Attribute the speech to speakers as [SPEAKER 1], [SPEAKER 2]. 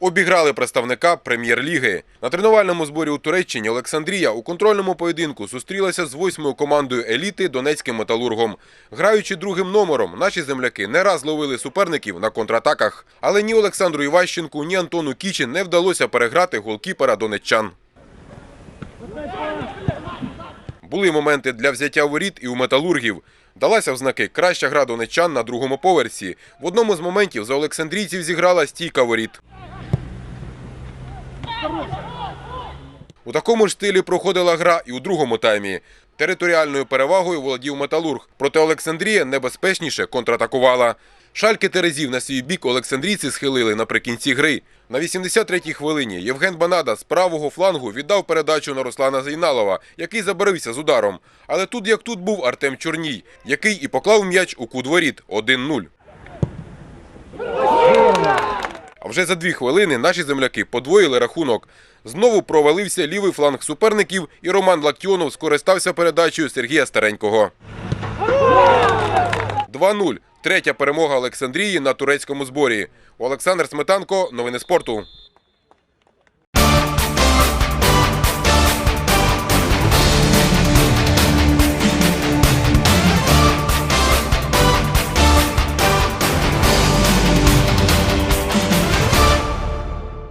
[SPEAKER 1] обіграли представника прем'єр-ліги. На тренувальному зборі у Туреччині Олександрія у контрольному поєдинку зустрілася з восьмою командою еліти Донецьким металургом. Граючи другим номером, наші земляки не раз ловили суперників на контратаках. Але ні Олександру Іващенку, ні Антону Кічин не вдалося переграти голкіпера донеччан. Були моменти для взяття воріт і у металургів. Далася в знаки краща гра донеччан на другому поверсі. В одному з моментів за олександрійців зіграла стійка воріт. У такому ж стилі проходила гра і у другому таймі. Територіальною перевагою володів металург, проте Олександрія небезпечніше контратакувала. Шальки Терезів на свій бік олександрійці схилили наприкінці гри. На 83-й хвилині Євген Банада з правого флангу віддав передачу на Руслана Зейналова, який забарився з ударом. Але тут як тут був Артем Чорній, який і поклав м'яч у кут воріт 1-0. Вже за дві хвилини наші земляки подвоїли рахунок. Знову провалився лівий фланг суперників, і Роман Лактіонов скористався передачею Сергія Старенького. 2-0. Третя перемога Олександрії на турецькому зборі. Олександр Сметанко. Новини спорту.